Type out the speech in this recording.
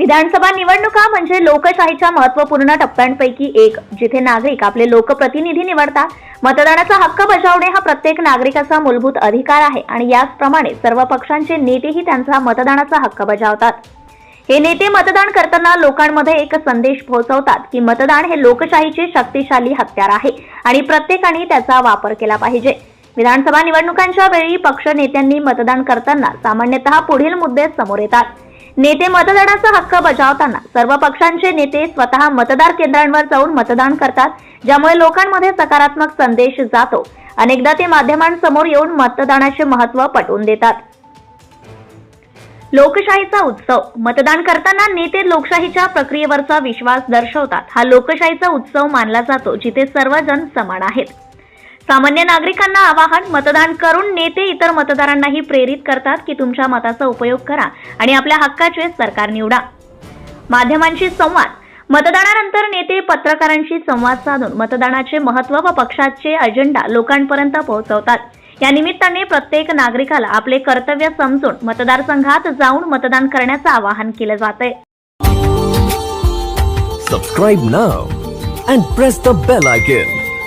विधानसभा निवडणुका म्हणजे लोकशाहीच्या महत्त्वपूर्ण टप्प्यांपैकी एक जिथे नागरिक आपले लोकप्रतिनिधी निवडतात. मतदानाचा हक्क बजावणे हा प्रत्येक नागरिकाचा मूलभूत अधिकार आहे आणि याचप्रमाणे सर्व पक्षांचे नेतेही त्यांचा मतदानाचा हक्क बजावतात. हे नेते मतदान करताना लोकांमध्ये एक संदेश पोहोचवतात की मतदान हे लोकशाहीचे शक्तिशाली हत्यार आहे आणि प्रत्येकाने त्याचा वापर केला पाहिजे. विधानसभा निवडणुकांच्या वेळी पक्ष नेत्यांनी मतदान करताना सामान्यतः पुढील मुद्दे समोर येतात. नेते मतदानाचा हक्क बजावताना सर्व पक्षांचे नेते स्वतः मतदार केंद्रांवर जाऊन मतदान करतात ज्यामुळे लोकांमध्ये सकारात्मक संदेश जातो. अनेकदा ते माध्यमांसमोर येऊन मतदानाचे महत्त्व पटवून देतात. लोकशाहीचा उत्सव. मतदान करताना नेते लोकशाहीच्या प्रक्रियेवरचा विश्वास दर्शवतात. हा लोकशाहीचा उत्सव मानला जातो जिथे सर्वजण समान आहेत. सामान्य नागरिकांना आवाहन मतदान करून नेते इतर मतदारांनाही प्रेरित करतात की तुमच्या मताचा उपयोग करा आणि आपल्या हक्काचे सरकार निवडा. माध्यमांशी संवाद. मतदानानंतर नेते पत्रकारांशी संवाद साधून मतदानाचे महत्त्व व पक्षाचे अजेंडा लोकांपर्यंत पोहोचवतात. या निमित्ताने प्रत्येक नागरिकाला आपले कर्तव्य समजून मतदारसंघात जाऊन मतदान करण्याचं आवाहन केलं जात आहे subscribe now and press the bell icon